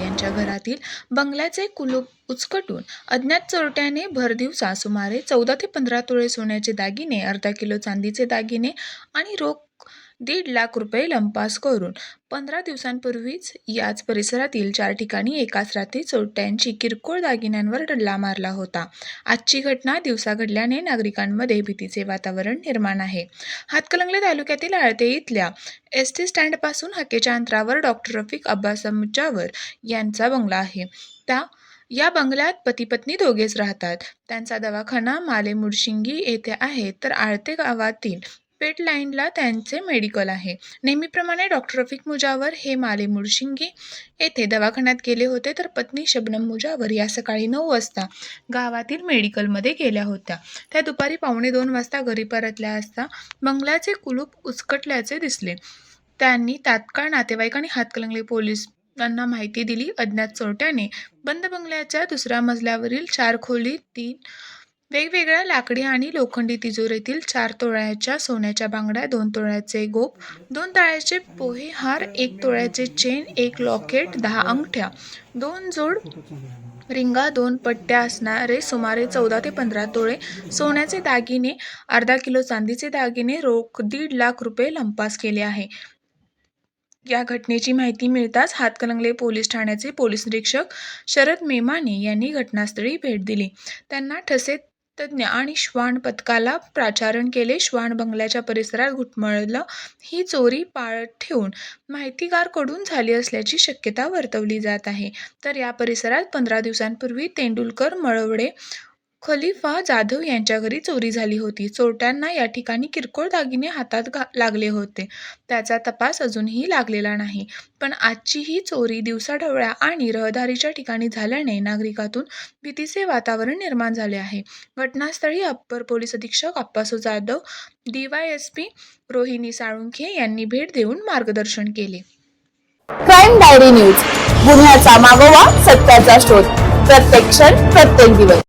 यांच्या घरातील बंगल्याचे कुलूप उचकटून अज्ञात चोरट्याने भरदिवसा सुमारे चौदा ते पंधरा तोळे सोन्याचे दागिने अर्धा किलो चांदीचे दागिने आणि रोख दीड लाख रुपये लंपास करून पंधरा दिवसांपूर्वीच याच परिसरातील चार ठिकाणी एकाच रात्री चोरट्यांची किरकोळ दागिन्यांवर डल्ला मारला होता. आजची घटना दिवसा घडल्याने नागरिकांमध्ये भीतीचे वातावरण निर्माण आहे. हातकलंगले तालुक्यातील आळते इथल्या एस टी स्टँडपासून हाकेच्या अंतरावर डॉक्टर रफिक अब्बास मुजावर यांचा बंगला आहे. त्या या बंगल्यात पती पत्नी दोघेच राहतात. त्यांचा दवाखाना माले मुडशिंगी येथे आहे. तर आळते गावातील पेट लाईनला त्यांचे मेडिकल आहे. नेहमीप्रमाणे डॉक्टर रफिक मुजावर हे माले मुडशिंगी येथे दवाखान्यात गेले होते तर पत्नी शबनम मुजावर या सकाळी नऊ वाजता गावातील मेडिकलमध्ये गेल्या होत्या. त्या दुपारी पावणे दोन वाजता घरी परतल्या असता बंगल्याचे कुलूप उचकटल्याचे दिसले. त्यांनी तात्काळ नातेवाईक आणि हातकलंगले पोलीस त्यांना माहिती दिली. अज्ञात चोरट्याने बंद बंगल्याच्या दुसऱ्या मजल्यावरील चार खोली तीन वेगवेगळ्या लाकडी आणि लोखंडी तिजोरीतील चार तोळ्याच्या सोन्याच्या बांगड्या दोन तोळ्याचे गोप दोन तोळ्याचे पोहे हार एक तोळ्याचे चेन एक लॉकेट दहा अंगठ्या दोन जोड रिंगा दोन पट्ट्या असणारे सुमारे चौदा ते पंधरा तोळे सोन्याचे दागिने अर्धा किलो चांदीचे दागिने रोख दीड लाख रुपये लंपास केले आहे. या घटनेची माहिती मिळताच हातकणंगले पोलीस ठाण्याचे पोलीस निरीक्षक शरद मेमाने यांनी घटनास्थळी भेट दिली. त्यांना ठसे तज्ज्ञ आणि श्वान पथकाला प्राचारण केले. श्वान बंगल्याच्या परिसरात घुटमळलं. ही चोरी पाळत ठेवून माहितीगारकडून झाली असल्याची शक्यता वर्तवली जात आहे. तर या परिसरात पंधरा दिवसांपूर्वी तेंडुलकर मळवडे खलिफा जाधव यांच्या घरी चोरी झाली होती. चोरट्यांना या ठिकाणी किरकोळ दागिने हातात घा लागले होते. त्याचा तपास अजूनही लागलेला नाही. पण आजची ही चोरी दिवसाढवळ्या आणि रहदारीच्या ठिकाणी झाल्याने नागरिकातून भीतीचे वातावरण निर्माण झाले आहे. घटनास्थळी अप्पर पोलीस अधीक्षक अप्पासो जाधव डीवायएसपी रोहिणी साळुंखे यांनी भेट देऊन मार्गदर्शन केले. Crime diary news. गुन्ह्याचा मागोवा सत्याचा शोध. प्रत्येक क्षण प्रत्येक दिवस.